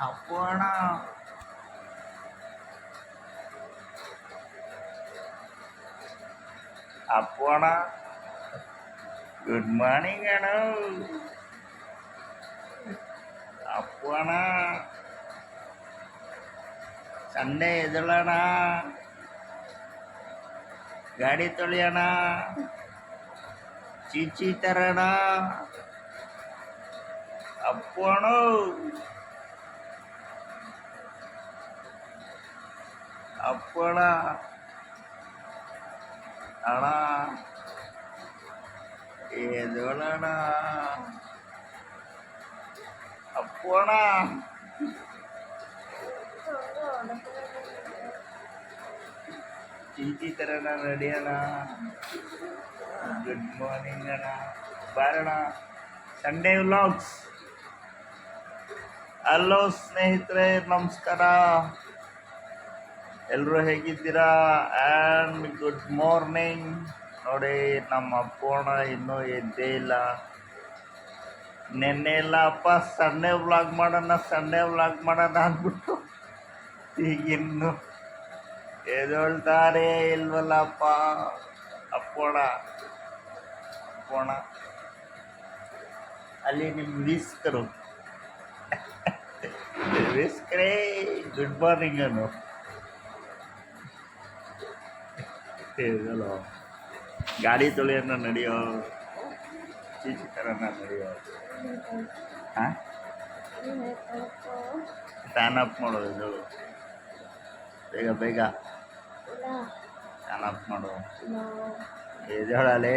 ಅಪ್ಪು ಅಣ್ಣ ಅಪ್ಪು ಅಣ್ಣ good morning ಅಣ್ಣ ಅಪ್ಪು ಅಣ್ಣ ಸಂಡೇ ಎದುಳಣ ಗಾಡಿ ತೊಳೆಯೋಣ ಚೀಚಿ ತರೋಣ ಅಪ್ಪು ಅಣ್ಣ ಅಪ್ಪು ಅಣ್ಣ ಅಣ್ಣ ಎದುಳಣ ಅಪ್ಪು ಅಣ್ಣ ಚೀಚಿ ತರೋಣ ನಡಿಯೋಣ ಗುಡ್ ಮಾರ್ನಿಂಗ್ ಅಣ್ಣ ಬಾರಣ ಸಂಡೇ ವ್ಲಾಗ್ಸ್ ಹಲೋ ಸ್ನೇಹಿತರೆ, ನಮಸ್ಕಾರ. ಎಲ್ಲರೂ ಹೇಗಿದ್ದೀರಾ? ಆ್ಯಂಡ್ ಗುಡ್ ಮಾರ್ನಿಂಗ್ ನೋಡಿ, ನಮ್ಮ ಅಪ್ಪೋಣ ಇನ್ನೂ ಎದ್ದೇ ಇಲ್ಲ. ನಿನ್ನೆ ಇಲ್ಲ ಅಪ್ಪ ಸಂಡೇ ವ್ಲಾಗ್ ಮಾಡೋಣ ಸಂಡೇ ವ್ಲಾಗ್ ಮಾಡೋಣ ಅಂದ್ಬಿಟ್ಟು ಈಗಿನ್ನು ಎದೊಳ್ತಾರೆ ಇಲ್ವಲ್ಲಪ್ಪ ಅಪ್ಪೋಣ ಅಪ್ಪೋಣ. ಅಲ್ಲಿ ನಿಮ್ಮ ವೀಸ್ಕರು ವೀಸ್ಕರೇ ಗುಡ್ ಮಾರ್ನಿಂಗ್ ಅನ್ನು ಹೇಳೋ ಗಾಡಿ ತೊಳೆಯನ್ನು ನಡೆಯೋ ಚೀಚಿ ಥರನ ನಡೆಯೋ ಹಾಂ? ಫ್ಯಾನ್ ಅಪ್ ಮಾಡೋದು ಇದಳು ಬೇಗ ಬೇಗ. ಫ್ಯಾನ್ ಅಪ್ ಮಾಡು. ಎದ್ದೇಳಲೇ.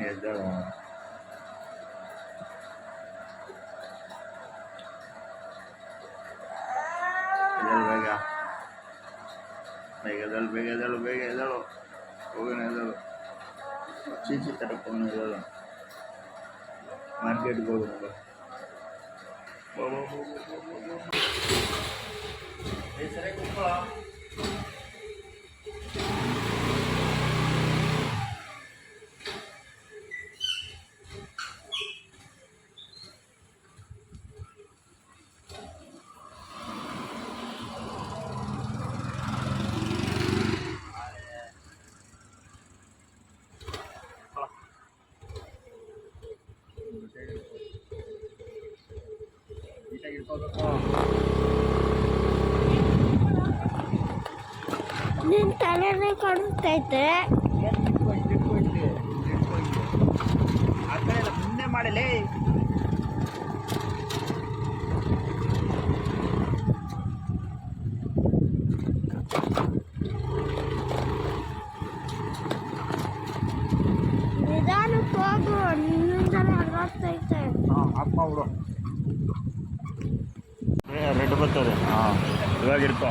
ಎದ್ದೇಳು. ಬೇಗ ಎದಳು ಬೇಗ ಎದ್ದಳು ಬೇಗ ಎದ್ದಳು ಹೋಗೋಣ ಎದಳು ಚೀಚಿ ತರಕ್ಕೆ ಎದಳು ಮಾರ್ಕೆಟ್ಗೆ ಹೋಗೋಣ ಬಾ. ಬಾ, ಬಾ, ಬಾ, ಬಾ, ಬಾ, ಬಾ, ಬಾ. ಏ, ಸರಿ ಕೂತ್ಕೊಳ್ಳೋ. ನೀಟಾಗಿ ಇಟ್ಕೋಬೇಕು ನಿನ್ ತಲೆನೇ ಕಾಣಿಸ್ತೈತೆ ಆ ಕಡೆ ಮುಂದೆ ಮಾಡಲೇ ನಿಧಾನಕ್ಕೆ ಹೋಗು ನಿನ್ನಿಂದಲೇ ಅರ್ವತ್ತೈತೆ ಹಾಂ ಆಫ್ ಮಾಡ್ಬಿಡು ರೆಡ್ ಬರ್ತದೆ. ಹಾಂ ಇವಾಗ ಇರ್ಕೋ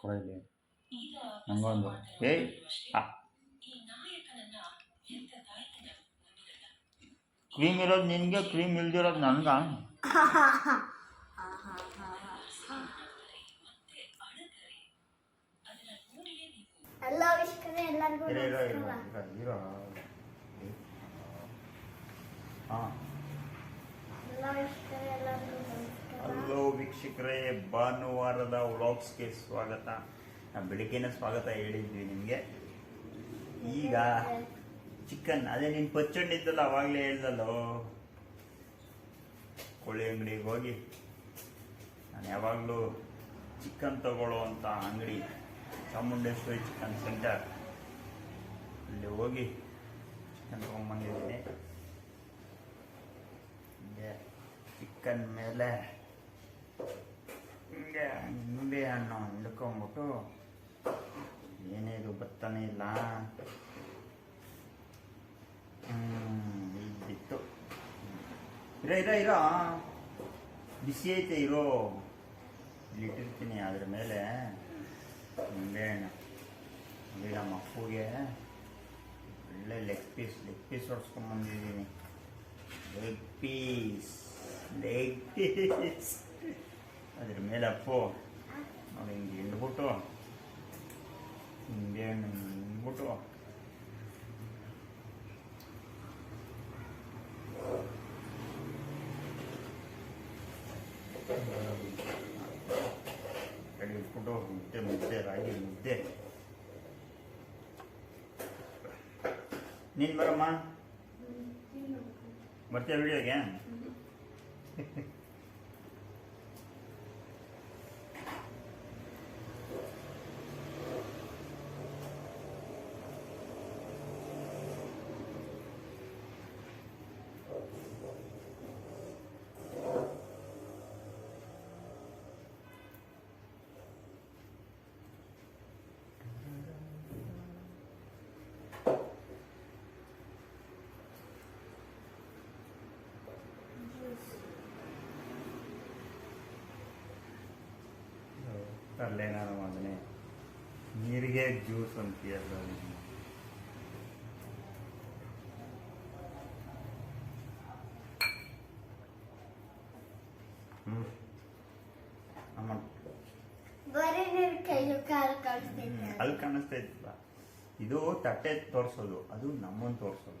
ಕೊಡಲಿ ನಂಗೊಂದು ಏಯ್ ಆ. ಕ್ರೀಮ್ ಇರೋದು ನಿನಗೆ ಕ್ರೀಮ್ ಇಲ್ದಿರೋದು ನನಗ ಎಲ್ಲ ವೀಕ್ಷಕರೇ ಎಲ್ಲರಿಗೂ ಇರೋ ಇರೋ ಇರೋ ನಮಸ್ಕಾರ. ಇರೋ ಹಾಂ ಎಲ್ಲ ವೀಕ್ಷಕರೇ ಎಲ್ಲರಿಗೂ ನಮಸ್ಕಾರ ಹಲೋ ವೀಕ್ಷಕರೇ, ಭಾನುವಾರದ ವ್ಲಾಗ್ಸ್ಗೆ ಸ್ವಾಗತ. ಬೆಳಿಗ್ಗೆನೇ ಸ್ವಾಗತ ಹೇಳಿದ್ವಿ ನಿಮಗೆ. ಈಗ ಚಿಕನ್, ಅದೇ ನೀನು ಪಚ್ಚಣ್ಣಿದ್ದಲ್ಲ ಅವಾಗಲೇ ಹೇಳ್ದಲ್ಲೋ? ಕೋಳಿ ಅಂಗಡಿಗೆ ಹೋಗಿ. ನಾನು ಯಾವಾಗಲೂ ಚಿಕನ್ ತಗೊಳ್ಳೋ ಅಂತ ಅಂಗಡಿ, ಚಾಮುಂಡೇಶ್ವರಿ ಚಿಕನ್ ಸೆಂಟರ್. ಅಲ್ಲಿ ಹೋಗಿ ಚಿಕನ್ ತೊಗೊಂಬಂದಿದ್ದೀನಿ ಚಿಕನ್ ಮೇಲೆ ಹಿಂಗೆ ನಿಂಬೆ ಹಣ್ಣು ಹಿಡ್ಕೊಂಬಿಟ್ಟು ಏನೇದು ಬರ್ತಾನೆ ಇಲ್ಲ. ಹ್ಮ್, ಇದ್ದಿತ್ತು ಇರೋ ಇರೋ ಇರೋ. ಬಿಸಿ ಐತೆ ಇರೋ. ಇಲ್ಲಿಟ್ಟಿರ್ತೀನಿ ಅದ್ರ ಮೇಲೆ. ನಿಂಬೆ ಹಣ್ಣು. ಇಲ್ಲಿ ನಮ್ಮ ಒಳ್ಳೆ ಲೆಗ್ ಪೀಸ್ ಲೆಗ್ ಪೀಸ್ ಹೊಡ್ಸ್ಕೊಂಡ್ಬಂದಿದ್ದೀನಿ ಲೆಗ್ ಪೀಸ್ ಲೆಗ್ ಪೀಸ್ ಅದ್ರ ಮೇಲೆ ಅಪ್ಪು ನೋಡಿ ಹಿಂಗೆ ಹಿಂಡ್ಬಿಟ್ಟು ಹಿಂಗೆ ಹಿಂಡ್ಬಿಟ್ಟು ಕಡೆ ಇಟ್ಬಿಟ್ಟು ಮುದ್ದೆ ಮುದ್ದೆ ರಾಗಿ ಮುದ್ದೆ ನೀನು ಬರಮ್ಮ ಬರ್ತೀಯ ವಿಡಿಯೋಗೆ ತರಲೆ ನಾನು ಅದನ್ನೇ ನೀರಿಗೆ ಜ್ಯೂಸ್ ಅಂತೀಯಲ್ಲ ಅಮ್ಮ. ಕಳಿಸ್ತೈತೆ ಅಲ್ಲಿ ಕಾಣಿಸ್ತಾ ಇತ್ತಲ್ಲ ಇದು ತಟ್ಟೆ ತೋರಿಸೋದು. ಅದು ನಮ್ಮನ್ನು ತೋರಿಸೋದು.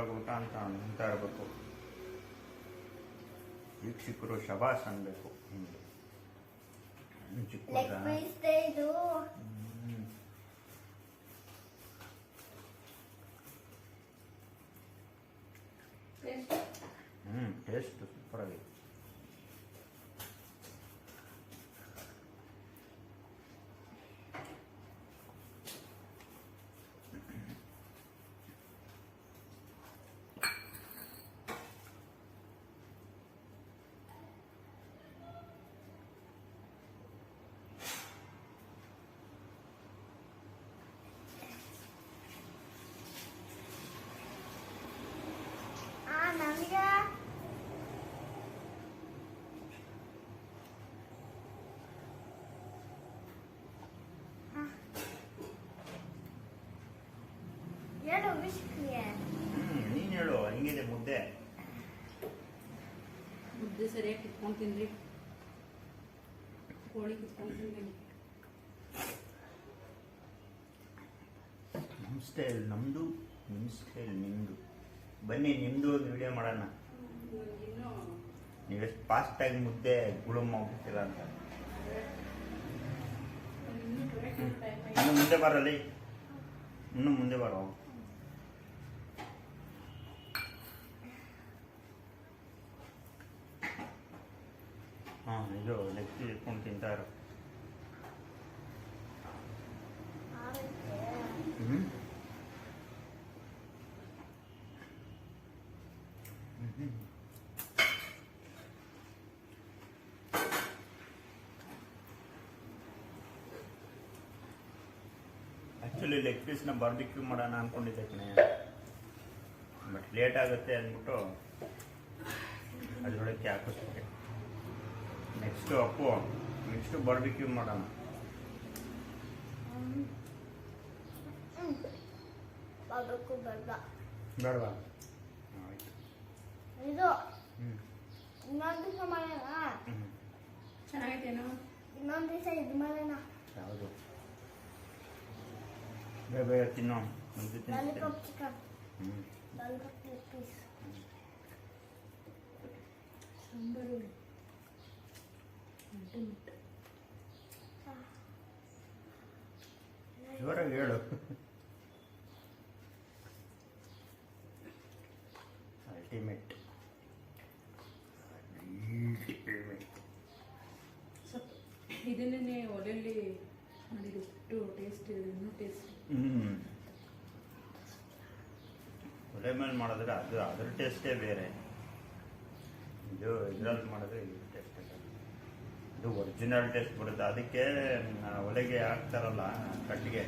ಗುಳ್ಕ ಗುಳ್ಕ ಅಂತ ಅಂತ ಇರಬೇಕು ವೀಕ್ಷಕರು ಶಬಾಸ್ ಅನ್ಬೇಕು ಹಿಂಗೆ ಹ್ಮ್, ಚಿಕ್ಕ ಲೆಗ್ ಹುಡ್ಗ. ಪೀಸ್ ಇದು ಹ್ಮ್. ಹ್ಮ್ ಟೇಸ್ಟ್ ಸೂಪರ್ ಆಗಿದೆ ಆ ನಮ್ಗೆ ಹೇಳು ಹ್ಮ್ ನೀನ್ ಹೇಳು ಹೆಂಗಿದೆ ಮುದ್ದೆ ಮುದ್ದೆ ಸರಿಯಾಗಿ ಕಿತ್ಕೊಂಡು ತಿನ್ರಿ ಕೋಳಿ ಕಿತ್ಕೊಂಡು ನಮ್ಮ ಸ್ಟೈಲ್ ನಮ್ದು ನಿಮ್ ಸ್ಟೈಲ್ ನಿಮ್ದು ಬನ್ನಿ ನಿಮ್ದು ಒಂದು ವಿಡಿಯೋ ಮಾಡೋಣ ಇನ್ನೂ ನೀವೆಷ್ಟು ಫಾಸ್ಟಾಗಿ ಮುದ್ದೆ ಗುಳುಮ್ ಹೋಗ್ಬಿಡ್ತೀರ ಅಂತ ಇನ್ನು ಮುಂದೆ ಬರಲಿ ಇನ್ನು ಮುಂದೆ ಬರೋ ಜಾಸ್ತಿ ಇಟ್ಕೊಂಡು ತಿಂತಾರು ಆರಕ್ಕೆ ಹ್ಞೂ ಆ್ಯಕ್ಚುಲಿ ಲೆಗ್ ಪೀಸ್ನ ಬಾರ್ಬಿಕ್ಯೂ ಮಾಡೋಣ ಅಂದ್ಕೊಂಡಿದ್ದೆ ಕಣೆ ಬಟ್ ಲೇಟ್ ಆಗುತ್ತೆ ಅಂದ್ಬಿಟ್ಟು ಅದರೊಳಕ್ಕೆ ಹಾಕಿಸ್ಬಿಟ್ಟೆ ನೆಕ್ಸ್ಟು ಅಪ್ಪು ನೆಕ್ಸ್ಟು ಬಾರ್ಬಿಕ್ಯೂ ಮಾಡೋಣ. ಬೇಡವಾ? ಇದು. ಇನ್ನೊಂದು ದಿವಸ ಮಾಡೋಣ. ಚೆನ್ನಾಗೈತೇನೋ? ಇನ್ನೊಂದು ದಿವಸ ಇದು ಮಾಡೋಣ. ಯಾವುದು? ಬೇಗ ಬೇಗ ತಿನ್ನೋ. ಲಾಲಿಪಾಪ್ ಚಿಕನ್ ಹ್ಞೂ ಲಾಲಿಪಾಪ್ ಲೆಗ್ ಪೀಸ್ ಸಾಂಬಾರು ಜೋರಾಗಿ ಹೇಳು ಅಲ್ಟಿಮೇಟ್ ಅಲ್ಟಿಮೇಟ್ ಸ್ವಲ್ಪ ಇದನ್ನೇ ಒಲೆಯಲ್ಲಿ ಮಾಡಿಬಿಟ್ಟು ಟೇಸ್ಟ್ ಇನ್ನೂ ಟೇಸ್ಟ್ ಹ್ಞೂ ಒಲೆ ಮೇಲೆ ಮಾಡಿದ್ರೆ ಅದು ಅದ್ರ ಟೇಸ್ಟೇ ಬೇರೆ ಇದು ಇದ್ರಲ್ಲಿ ಮಾಡಿದ್ರೆ ಇದು ಟೇಸ್ಟ್ ಇದು ಒರಿಜಿನಲ್ ಟೇಸ್ಟ್ ಬರುತ್ತೆ. ಅದಕ್ಕೆ ಆ, ಒಲೆಗೆ ಹಾಕ್ತಾರಲ್ಲ ಕಟ್ಟಿಗೆ.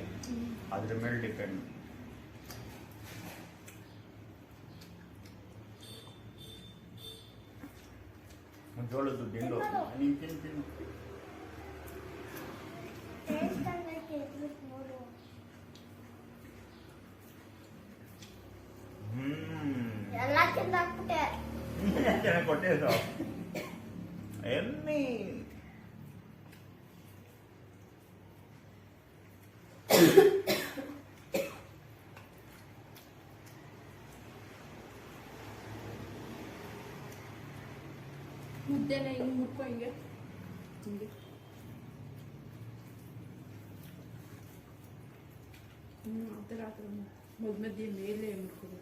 ಅದ್ರ ಮೇಲೆ ಡಿಪೆಂಡ್ ಜೋಳದ್ದು ದಿಂಡು ನೀನು ತಿನ್ನು ತಿನ್ನು. ಟೇಸ್ಟ್ ಅನ್ನಕ್ಕೆ ಇದ್ಬಿಟ್ಟು ನೋಡು ಹ್ಮ್. ಎಲ್ಲ ತಿಂದಾಕ್ಬಿಟ್ಟೆ. ಚೆನ್ನಾಗಿ ಕೊಟ್ಟಿದ್ದು? ಎಮ್ಮಿ. ಮುದ್ದೆನ ಹಿಂಗೆ ಮುಟ್ಕೊ ಹಿಂಗೆ ಹಿಂಗೆ ಹ್ಞೂ ಆ ಥರ ಆ ಥರ ಮಧ್ಯ ಮಧ್ಯೆ ಮೇಲೆ ಮುಟ್ಕೋದು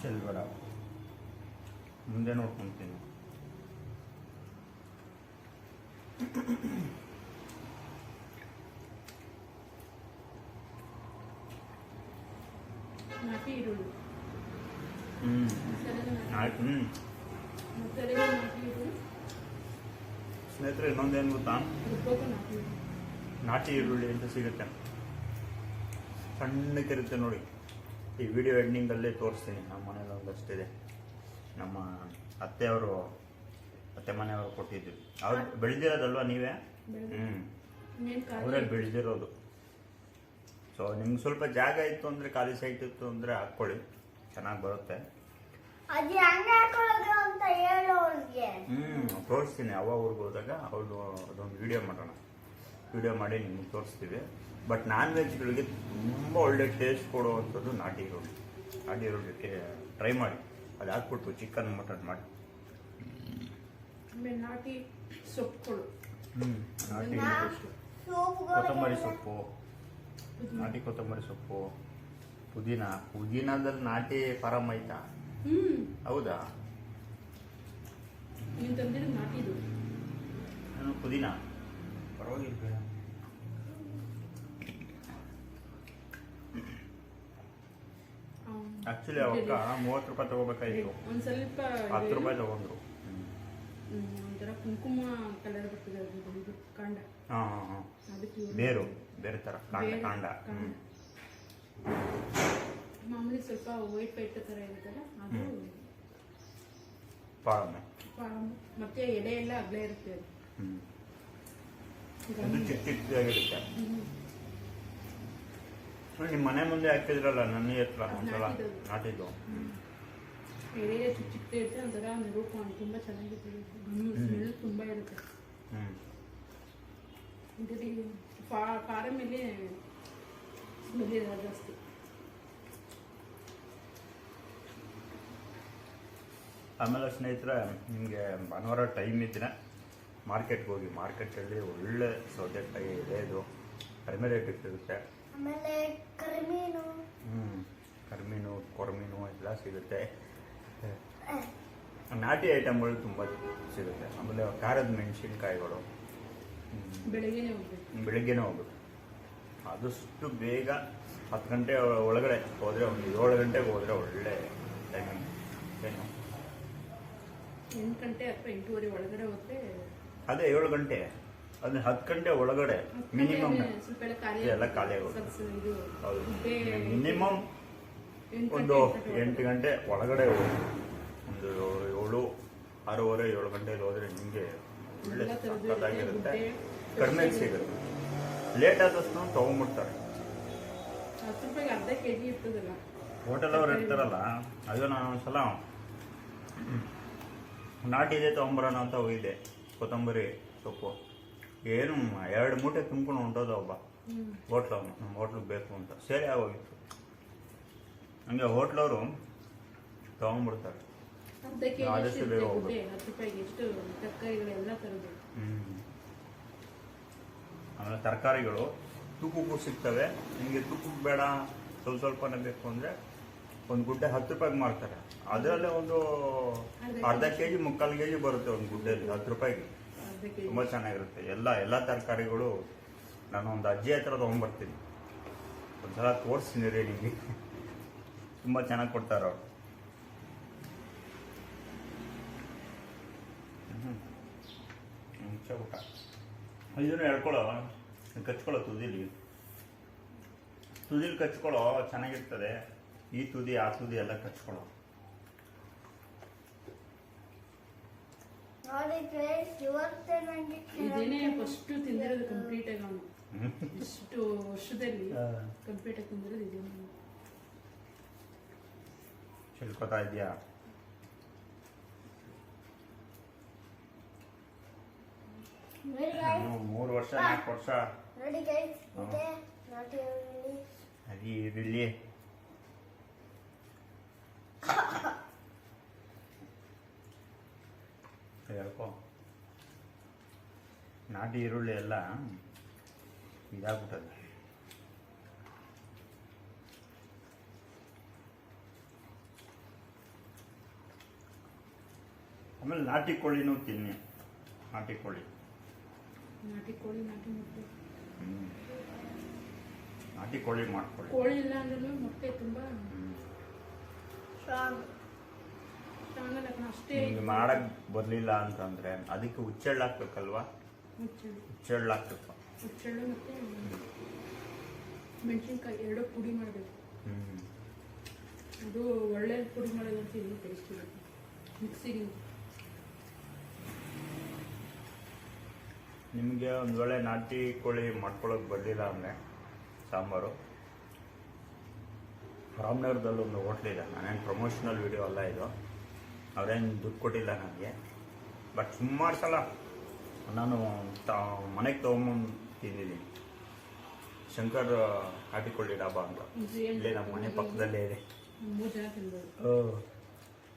ಚೆಲ್ಬೇಡ ಮುಂದೆ ನೋಡ್ಕೊಂತೀನಿ ನಾಟಿ ಈರುಳ್ಳಿ ನಾಟಿ ಈರುಳ್ಳಿ ಸ್ನೇಹಿತರೆ ಇನ್ನೊಂದೇನು ಗೊತ್ತಾ? ರುಬ್ಬೋಕೆ ನಾಟಿ ಈರುಳ್ಳಿ ನಾಟಿ ಈರುಳ್ಳಿ ಅಂತ ಸಿಗುತ್ತೆ. ಸಣ್ಣಕ್ಕಿರುತ್ತೆ ನೋಡಿ. ಈ ವಿಡಿಯೋ ಎಂಡಿಂಗಲ್ಲೇ ತೋರಿಸ್ತೀನಿ. ನಮ್ಮ ಮನೇಲಿ ಒಂದಷ್ಟಿದೆ. ನಮ್ಮ ಅತ್ತೆಯವರು ಅತ್ತೆ ಮನೆಯವರು ಕೊಟ್ಟಿದ್ವಿ ಅವ್ರು ಬೆಳೆದಿರೋದಲ್ವಾ ನೀವೇ? ಹ್ಞೂ ಅವರೇ ಬೆಳೆದಿರೋದು. ಸೊ ನಿಮ್ಗೆ ಸ್ವಲ್ಪ ಜಾಗ ಇತ್ತು ಅಂದರೆ ಖಾಲಿ ಸೈಟ್ ಇತ್ತು ಅಂದರೆ ಹಾಕ್ಕೊಳ್ಳಿ. ಚೆನ್ನಾಗಿ ಬರುತ್ತೆ. ಅದು ಹೆಂಗೆ ಹಾಕೊಳ್ಳೋದು ಅಂತ ಹೇಳು ಅವ್ರಿಗೆ ಹ್ಞೂ ತೋರಿಸ್ತೀನಿ. ಅವ ಊರಿಗೆ ಹೋದಾಗ ಅವ್ರದ್ದು ಅದೊಂದು ವಿಡಿಯೋ ಮಾಡೋಣ. ವಿಡಿಯೋ ಮಾಡಿ ನಿಮ್ಗೆ ತೋರಿಸ್ತೀವಿ. ಬಟ್ ನಾನ್ ವೆಜ್ಗಳಿಗೆ ತುಂಬ ಒಳ್ಳೆ ಟೇಸ್ಟ್ ಕೊಡುವಂಥದ್ದು ನಾಟಿ ಈರುಳ್ಳಿ. ನಾಟಿ ಈರುಳ್ಳಿ ಟ್ರೈ ಮಾಡಿ. ಅದು ಹಾಕ್ಬಿಟ್ಟು ಚಿಕನ್ ಮಟನ್ ಮಾಡಿ. ನಾಟಿ ಸೊಪ್ಪುಗಳು ಹ್ಞೂ ನಾಟಿ ಕೊತ್ತಂಬರಿ ಸೊಪ್ಪು. ನಾಟಿ ಕೊತ್ತಂಬರಿ ಸೊಪ್ಪು ಪುದೀನ ಪುದೀನದಲ್ಲಿ ನಾಟಿ ಫಾರಮ್ ಐತಾ? ಹೌದಾ? ನೀನು ತಂದಿದ್ದು ನಾಟಿದು. ನಾನು ಪುದೀನ. ಪರವಾಗಿಲ್ಲ ಆಕ್ಚುಲಿ ಅವಾಗ ಮೂವತ್ತು ರೂಪಾಯಿ ತಗೋಬೇಕಾಯ್ತು. ಒಂದು ಸ್ವಲ್ಪ ಹತ್ತು ರೂಪಾಯಿ ತಗೊಂಡ್ರು. ಒಂಥರ ಕುಂಕುಮ ಕಲರ್ ಬರ್ತದೆ ಅದು ಇದು ಕಾಂಡ. ಹಾಂ ಹಾಂ ಹಾಂ. ಬೇರು. ಬೇರೆ ಥರ ಕಾಂಡ ಕಾಂಡ. ಮಾಮೂಲಿ ಸ್ವಲ್ಪ ವೈಟ್ ವೈಟ್ ಥರ ಇರುತ್ತಲ್ಲ ಅದು. ಫಾರಮ್ ಮತ್ತೆ ಎಲೆ ಎಲ್ಲ ಅಗಲ ಇರುತ್ತೆ. ಅದು ಚಿಕ್ಕ ಚಿಕ್ಕದಾಗಿರುತ್ತೆ. ನಿಮ್ಮ ಮನೆ ಮುಂದೆ ಹಾಕಿದ್ರಲ್ಲ ನನ್ನ ಹತ್ರ ಒಂದ್ಸಲ ನಾಟಿದ್ದು. ಎಲೆ ಚಿಕ್ಕ ಇರುತ್ತೆ ಒಂಥರ ನಿರೂಪ ತುಂಬ ಚೆನ್ನಾಗಿರುತ್ತೆ. ಸ್ಮೆಲ್ ತುಂಬ ಇರುತ್ತೆ. ಹ್ಞೂ ಖಾರ ಮೇಲೆ ಸ್ಮೆಲ್ ಇರೋದು ಜಾಸ್ತಿ. ಆಮೇಲೆ ಸ್ನೇಹಿತರೆ ನಿಮಗೆ ಭಾನುವಾರ ಟೈಮ್ ಇದ್ದರೆ ಮಾರ್ಕೆಟ್ಗೆ ಹೋಗಿ ಮಾರ್ಕೆಟಲ್ಲಿ ಒಳ್ಳೆ ಸೌತೆಕಾಯಿ ಎಳೆದು ಕಡಿಮೆ ರೇಟಿಗೆ ಸಿಗುತ್ತೆ. ಆಮೇಲೆ ಕರಿಮೀನು. ಹ್ಞೂ ಕರ್ಮೀನು ಕೊರ್ಮೀನು ಎಲ್ಲ ಸಿಗುತ್ತೆ. ನಾಟಿ ಐಟಮ್ಗಳು ತುಂಬ ಸಿಗುತ್ತೆ. ಆಮೇಲೆ ಖಾರದ ಮೆಣಸಿನ್ಕಾಯಿಗಳು. ಬೆಳಗ್ಗೆನೆ ಹೋಗ್ಬೇಕು. ಬೆಳಗ್ಗೆನೇ ಹೋಗ್ಬೇಕು. ಆದಷ್ಟು ಬೇಗ ಹತ್ತು ಗಂಟೆ ಒಳಗಡೆ ಹೋದರೆ ಒಂದು ಏಳು ಗಂಟೆಗೆ ಹೋದರೆ ಒಳ್ಳೆ ಟೈಮಿಂಗ್ ಏನು? ಎಂಟು ಗಂಟೆ ಅಥವಾ ಎಂಟೂವರೆ ಒಳಗಡೆ ಹೋದ್ರೆ ಅದೇ ಏಳು ಗಂಟೆ. ಅಂದ್ರೆ ಹತ್ತು ಗಂಟೆ ಒಳಗಡೆ ಮಿನಿಮಮ್ ಎಲ್ಲ ಖಾಲಿ ಹೌದು. ಮಿನಿಮಮ್ ಒಂದು ಎಂಟು ಗಂಟೆ ಒಳಗಡೆ. ಹೋಗಿ. ಒಂದು ಏಳು ಆರೂವರೆ ಏಳು ಗಂಟೆಯಲ್ಲಿ ಹೋದರೆ ನಿಮಗೆ ಒಳ್ಳೆ ಸಕ್ಕತ್ತಾಗಿರುತ್ತೆ ಕಡಿಮೆ ಸಿಗುತ್ತೆ. ಲೇಟ್ ಆದಷ್ಟು ತಗೊಂಡ್ಬಿಡ್ತಾರೆ. ಹೋಟೆಲ್ ಅವ್ರು ಇರ್ತಾರಲ್ಲ ಅದು ನಾನು ಒಂದ್ಸಲ ನಾಟಿದೆ ತೊಗೊಂಬರೋಣ ಅಂತ ಹೋಗಿದ್ದೆ. ಕೊತ್ತಂಬರಿ ಸೊಪ್ಪು. ಏನು ಎರಡು ಮೂಟೆ ತುಂಬ್ಕೊಂಡು ಹೊಂಟೋದ ಒಬ್ಬ. ಹೋಟ್ಲ ನಮ್ಮ ಹೋಟ್ಲಿಗೆ ಬೇಕು ಅಂತ. ಸೇರಿ ಆಗೋಗಿತ್ತು. ಹಂಗೆ ಹೋಟ್ಲವರು ತೊಗೊಂಡ್ಬಿಡ್ತಾರೆ. ಆದಷ್ಟು ಬೇಗ ಹೋಗ್ಬೇಕು. ಗುಡ್ಡೆ ಹತ್ತು ರೂಪಾಯಿಗೆ ಎಷ್ಟು ತರಕಾರಿಗಳೆಲ್ಲ ತರೋದು ಹ್ಮ್. ಆಮೇಲೆ ತರಕಾರಿಗಳು. ತೂಕಕ್ಕೂ ಸಿಗ್ತವೆ. ನಿಮಗೆ ತೂಕಕ್ಕೆ ಬೇಡ ಸ್ವಲ್ಪ ಸ್ವಲ್ಪನೇ ಬೇಕು ಅಂದರೆ ಒಂದು ಗುಡ್ಡೆ ಹತ್ತು ರೂಪಾಯಿಗೆ ಮಾರ್ತಾರೆ. ಅದರಲ್ಲೇ ಒಂದು ಅರ್ಧ ಕೆ ಜಿ ಮುಕ್ಕಾಲು ಕೆ ಜಿ ಬರುತ್ತೆ ಒಂದು ಗುಡ್ಡೆಯಲ್ಲಿ ಹತ್ತು ರೂಪಾಯಿಗೆ. ತುಂಬ ಚೆನ್ನಾಗಿರುತ್ತೆ. ಎಲ್ಲ ಎಲ್ಲ ತರಕಾರಿಗಳು ನಾನು ಒಂದು ಅಜ್ಜಿ ಹತ್ರ ತೊಗೊಂಡ್ಬರ್ತೀನಿ. ಒಂದ್ಸಲ ತೋರಿಸ್ತೀನಿ ರೀ ನಿಮಗೆ. ತುಂಬ ಚೆನ್ನಾಗಿ ಕೊಡ್ತಾರೆ ಅವರು ಊಟ ಇದನ್ನು ಹೇಳ್ಕೊಳ್ಳೋ ಕಚ್ಕೊಳ್ಳೋ ತುದಿಲಿ. ತುದಿಲಿ ಕಚ್ಕೊಳ್ಳೋ ಚೆನ್ನಾಗಿರ್ತದೆ. ಈ ತುದಿ ಆ ತುದಿ ಎಲ್ಲ ಕಚ್ಕೊಳ್ಳೋ ಇದೇನೇ ಫಸ್ಟ್ ತಿಂದಿರೋದು ಕಂಪ್ಲೀಟ್ ಆಗಿ ಅವನು ಇಷ್ಟು ವರ್ಷದಲ್ಲಿ ಕಂಪ್ಲೀಟ್ ಆಗಿ ತಿಂದಿರೋದು ಇದೇನೆ. ಚಿಲ್ಕೋತಾ ಇದೆಯಾ? ಮೂರು ವರ್ಷ ನಾಲ್ಕು ವರ್ಷ. ಅದಿ ಈರುಳ್ಳಿ ಹೇಳ್ಕೊ. ನಾಟಿ ಈರುಳ್ಳಿ ಎಲ್ಲ ಇದಾಗ್ಬಿಟ್ಟದ. ಆಮೇಲೆ ನಾಟಿ ಕೋಳಿನೂ ತಿನ್ನಿ. ನಾಟಿ ಕೋಳಿ. ನಾಟಿ ಕೋಳಿ ನಾಟಿ ಮೊಟ್ಟೆ. ನಾಟಿ ಕೋಳಿ ಮಾಡ್ಕೊಳ್ಳಿ. ಕೋಳಿ ಇಲ್ಲ ಅಂದ್ರೂ ಮೊಟ್ಟೆ ತುಂಬಾ. ಸ್ಟ್ರಾಂಗ್ ಅಷ್ಟೇ ನಿಮ್ಗೆ ಮಾಡಕ್ ಬರ್ಲಿಲ್ಲ ಅಂತಂದ್ರೆ ಅದಕ್ಕೆ ಹುಚ್ಚೆಳ್ಳು ಹಾಕ್ಬೇಕಲ್ವಾ? ಹುಚ್ಚೆಳ್ಳು ಹಾಕ್ಬೇಕು. ಮುಚ್ಚಳು ಮತ್ತೆ ಮೆಣಸಿನ್ಕಾಯಿ ಎರಡು ಪುಡಿ ಮಾಡಬೇಕು. ಹ್ಮ್. ಅದು ಒಳ್ಳೆ ಪುಡಿ ಮಾಡೋದಂತ ಟೇಸ್ಟ್ ಇರುತ್ತೆ ಮಿಕ್ಸಿಗೆ ನಿಮಗೆ ಒಂದು ವೇಳೆ ನಾಟಿ ಕೋಳಿ ಮಾಡ್ಕೊಳ್ಳೋಕೆ ಬರಲಿಲ್ಲ ಅಂದರೆ ಸಾಂಬಾರು. ರಾಮನಗರದಲ್ಲಿ ಒಂದು ಹೋಟ್ಲಿದೆ ನಾನೇನು ಪ್ರಮೋಷನಲ್ ವಿಡಿಯೋ ಅಲ್ಲ ಇದು. ಅವರೇನು ದುಡ್ಡು ಕೊಟ್ಟಿಲ್ಲ ನನಗೆ. ಬಟ್ ಸುಮಾರು ಸಲ ನಾನು ತ ಮನೆಗೆ ತೊಗೊಂಬಂದು ತಿಂದಿದ್ದೀನಿ. ಶಂಕರ್ ಹಾಟಿಕೊಳ್ಳಿ ಕೋಳಿ ಡಾಬಾ ಅಂತ. ಇಲ್ಲೇ ನಮ್ಮ ಮನೆ ಪಕ್ಕದಲ್ಲೇ ಇದೆ.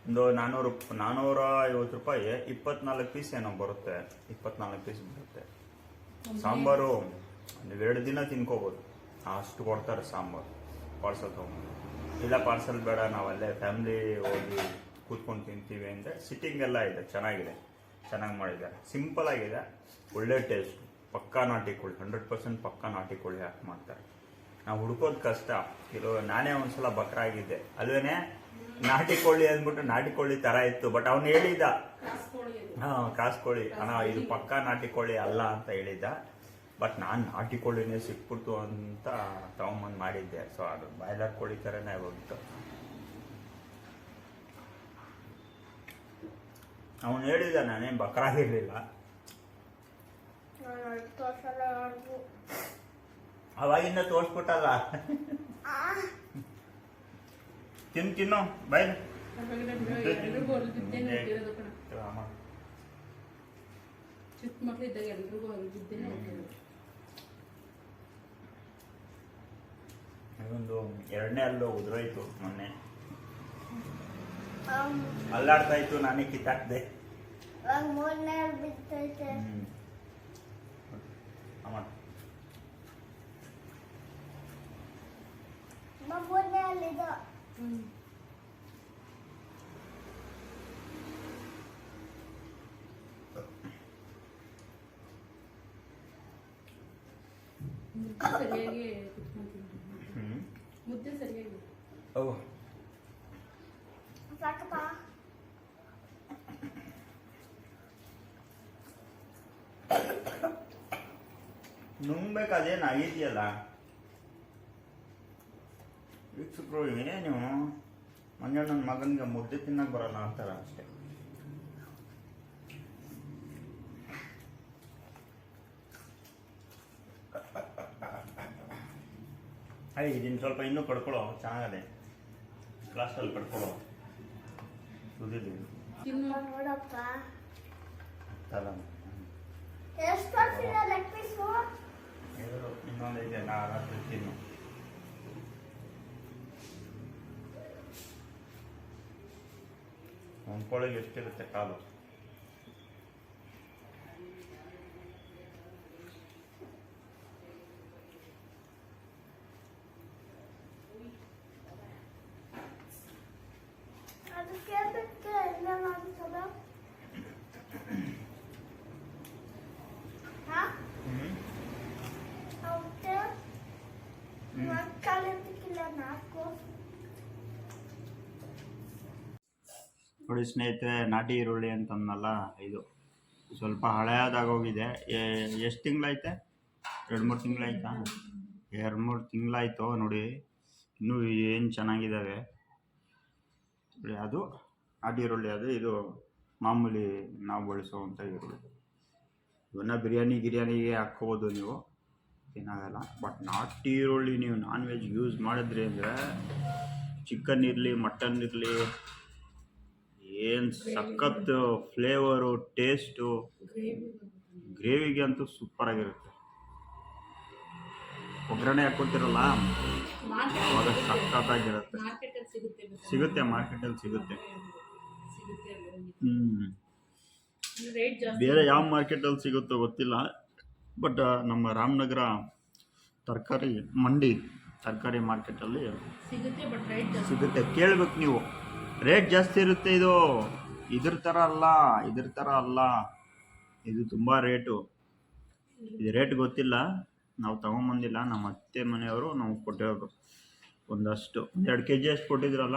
ಒಂದು ನಾನ್ನೂರು ನಾನ್ನೂರ ಐವತ್ತು ರೂಪಾಯಿ ಇಪ್ಪತ್ನಾಲ್ಕು ಪೀಸ್ ಏನೋ ಬರುತ್ತೆ. ಇಪ್ಪತ್ನಾಲ್ಕು ಪೀಸ್ ಬರುತ್ತೆ. ಸಾಂಬಾರು ನೀವು ಎರಡು ದಿನ ತಿನ್ಕೋಬೋದು. ಅಷ್ಟು ಕೊಡ್ತಾರೆ ಸಾಂಬಾರು ಪಾರ್ಸಲ್ ತೊಗೊಂಡು. ಇಲ್ಲ ಪಾರ್ಸಲ್ ಬೇಡ ನಾವಲ್ಲೇ ಫ್ಯಾಮ್ಲಿ ಹೋಗಿ ಕೂತ್ಕೊಂಡು ತಿಂತೀವಿ ಅಂದರೆ ಸಿಟ್ಟಿಂಗ್ ಎಲ್ಲ ಇದೆ ಚೆನ್ನಾಗಿದೆ. ಚೆನ್ನಾಗಿ ಮಾಡಿದ್ದಾರೆ. ಸಿಂಪಲ್ ಆಗಿದೆ. ಒಳ್ಳೆ ಟೇಸ್ಟ್ ಪಕ್ಕಾ ನಾಟಿ ಕೋಳಿ ಹಂಡ್ರೆಡ್ ಪರ್ಸೆಂಟ್ ಪಕ್ಕಾ ನಾಟಿ ಕೋಳಿ ಹಾಕಿ ಮಾಡ್ತಾರೆ. ನಾವು ಹುಡ್ಕೋದು ಕಷ್ಟ. ಕೆಲವು ನಾನೇ ಒಂದ್ಸಲ ಬಕ್ರ ಆಗಿದ್ದೆ ಅಲ್ವೇನೆ ನಾಟಿ ಕೋಳಿ ಅಂದ್ಬಿಟ್ಟು ನಾಟಿ ಕೋಳಿ ತರ ಇತ್ತು ಬಟ್ ಅವನು ಹೇಳಿದ ಹಾ ಕಾಸು ಕೋಳಿ ಅಣ್ಣ ಇದು ಪಕ್ಕಾ ನಾಟಿ ಕೋಳಿ ಅಲ್ಲ ಅಂತ ಹೇಳಿದ್ದ. ಬಟ್ ನಾನು ನಾಟಿ ಕೋಳಿನೇ ಸಿಕ್ಬಿಡ್ತು ಅಂತ ತಗೊಂಬಂದು ಮಾಡಿದ್ದೆ. ಸೊ ಅದು ಬಾಯ್ಲರ್ ಕೋಳಿ ಥರನೇ ಹೋಗಿತ್ತು ಅವನು ಹೇಳಿದ ನಾನೇನು ಬಕ್ರಾಗಿರ್ಲಿಲ್ಲ ಅವಾಗಿಂದ ತೋರಿಸ್ಬಿಟ್ಟಲ್ಲ. ತಿನ್ನು ತಿನ್ನು ಬಾಯ್ ಚಿಕ್ಕ ಮಕ್ಕಳಿದ್ದಾಗ ಎಲ್ರಿಗೂ ಹೊರಗಿದ್ದೇನೆ ಒಂದು ಎರಡನೇ ಅಲ್ಲೋ ಉದುರೋಯ್ತು ಮೊನ್ನೆ. ಅಲ್ಲಾಡ್ತಾ ಇತ್ತು ನಾನೇ ಕಿತ್ತಾಕ್ದೆ. ಮೂರನೇ ಬಿತ್ತೈತೆ ಹ್ಞೂ ಅಮ್ಮ ಅಮ್ಮ ಮೂರನೇ ಅಲ್ಲಿದು ಹ್ಮ್ ಮುದ್ದೆ ಸರಿಯಾಗಿ ಕುತ್ಕೊಂತೀನಿ ಹ್ಞೂ ಮುದ್ದೆ ಸರಿಯಾಗಿ ಓ ಸಾಕಪ್ಪ ನುಂಗ್ಬೇಕು ಅದೇನು ಆಗಿದೆಯಲ್ಲ ವೀಕ್ಷಕರು ಏನು ಮೊನ್ನೆ ನನ್ನ ಮಗನಿಗೆ ಮುದ್ದೆ ತಿನ್ನಕ್ಕೆ ಬರಲ್ಲ ಅಂತಾರೆ ಅಷ್ಟೇ. ಅಯ್ಯ ಇದನ್ನು ಸ್ವಲ್ಪ ಇನ್ನೂ ಕಡ್ಕೊಳ್ಳೋ ಚೆನ್ನಾಗದೆ. ಕ್ಲಾಸಲ್ಲಿ ಕಡ್ಕೊಳ್ಳೋ ನೋಡಪ್ಪ. ತಲ. ಎಷ್ಟು ಕೊಡ್ತೀರ ಲೆಗ್ ಪೀಸು? ಇನ್ನೊಂದು ಇದೆ ನಾ ರಾತ್ರಿ ತಿನ್ನು. ಕೋಳಿಗೆ ಎಷ್ಟಿರುತ್ತೆ ಕಾಲು ಅದಕ್ಕೆ ಬಿಟ್ಟು ಎಲ್ಲ ಮಾಡ್ತದ ಹಾ ಹ್ಞೂ ಹೌದು ಮಕ್ಕಳು ಎತ್ತಕ್ಕಿಲ್ಲ ನಾಲ್ಕು ನೋಡಿ ಸ್ನೇಹಿತರೆ, ನಾಟಿ ಈರುಳ್ಳಿ ಅಂತಂದಲ್ಲ ಇದು. ಸ್ವಲ್ಪ ಹಳೆಯದಾಗೋಗಿದೆ ಎಷ್ಟು ತಿಂಗಳೈತೆ ಎರಡು ಮೂರು ತಿಂಗಳಾಯ್ತಾ? ಎರಡು ಮೂರು ತಿಂಗಳಾಯ್ತು ನೋಡಿ. ಇನ್ನೂ ಏನು ಚೆನ್ನಾಗಿದ್ದಾವೆ ಅದು ನಾಟಿ ಈರುಳ್ಳಿ, ಅದು ಇದು ಮಾಮೂಲಿ ನಾವು ಬಳಸುವಂಥ ಈರುಳ್ಳಿ. ಇವನ್ನ ಬಿರಿಯಾನಿ, ಗಿರಿಯಾನಿಗೆ ಹಾಕ್ಕೋಬೋದು ನೀವು. ಏನಾಗಲ್ಲ. ಬಟ್ ನಾಟಿ ಈರುಳ್ಳಿ ನೀವು ನಾನ್ ವೆಜ್ ಯೂಸ್ ಮಾಡಿದ್ರಿ ಅಂದರೆ ಚಿಕನ್ ಇರಲಿ ಮಟನ್ ಇರಲಿ ಏನು ಸಖತ್ ಫ್ಲೇವರು ಟೇಸ್ಟು ಗ್ರೇವಿ ಗ್ರೇವಿಗೆ ಅಂತೂ ಸೂಪರಾಗಿರುತ್ತೆ ಒಗ್ಗರಣೆ ಹಾಕೊತಿರಲ್ಲ ಅವಾಗ ಸಖತ್ತಾಗಿರುತ್ತೆ. ಸಿಗುತ್ತೆ ಗೊತ್ತಾ? ಸಿಗುತ್ತೆ ಮಾರ್ಕೆಟಲ್ಲಿ ಸಿಗುತ್ತೆ. ಹ್ಞೂ ಬೇರೆ ಯಾವ ಮಾರ್ಕೆಟಲ್ಲಿ ಸಿಗುತ್ತೋ ಗೊತ್ತಿಲ್ಲ. ಬಟ್ ನಮ್ಮ ರಾಮನಗರ ತರಕಾರಿ ಮಂಡಿ ತರಕಾರಿ ಮಾರ್ಕೆಟಲ್ಲಿ ಸಿಗುತ್ತೆ. ಕೇಳ್ಬೇಕು ನೀವು. ರೇಟ್ ಜಾಸ್ತಿ ಇರುತ್ತೆ ಇದು. ಇದ್ರ ಥರ ಅಲ್ಲ ಇದ್ರ ಥರ ಅಲ್ಲ. ಇದು ತುಂಬ ರೇಟು ಇದು ರೇಟ್ ಗೊತ್ತಿಲ್ಲ. ನಾವು ತಗೊಂಬಂದಿಲ್ಲ. ನಮ್ಮ ಅತ್ತೆ ಮನೆಯವರು ನಾವು ಕೊಟ್ಟಿರೋರು ಒಂದಷ್ಟು ಒಂದು ಎರಡು ಕೆ ಜಿ ಅಷ್ಟು ಕೊಟ್ಟಿದ್ರಲ್ಲ?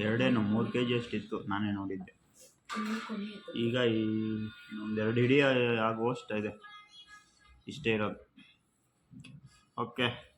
ಎರಡೇನು ಮೂರು ಕೆ ಜಿ ಅಷ್ಟಿತ್ತು ನಾನೇ ನೋಡಿದ್ದೆ. ಈಗ ಈ ಒಂದೆರಡು ಹಿಡಿ ಆಗುವಷ್ಟು ಇದೆ. ಇಷ್ಟೇ ಇರೋದು. ಓಕೆ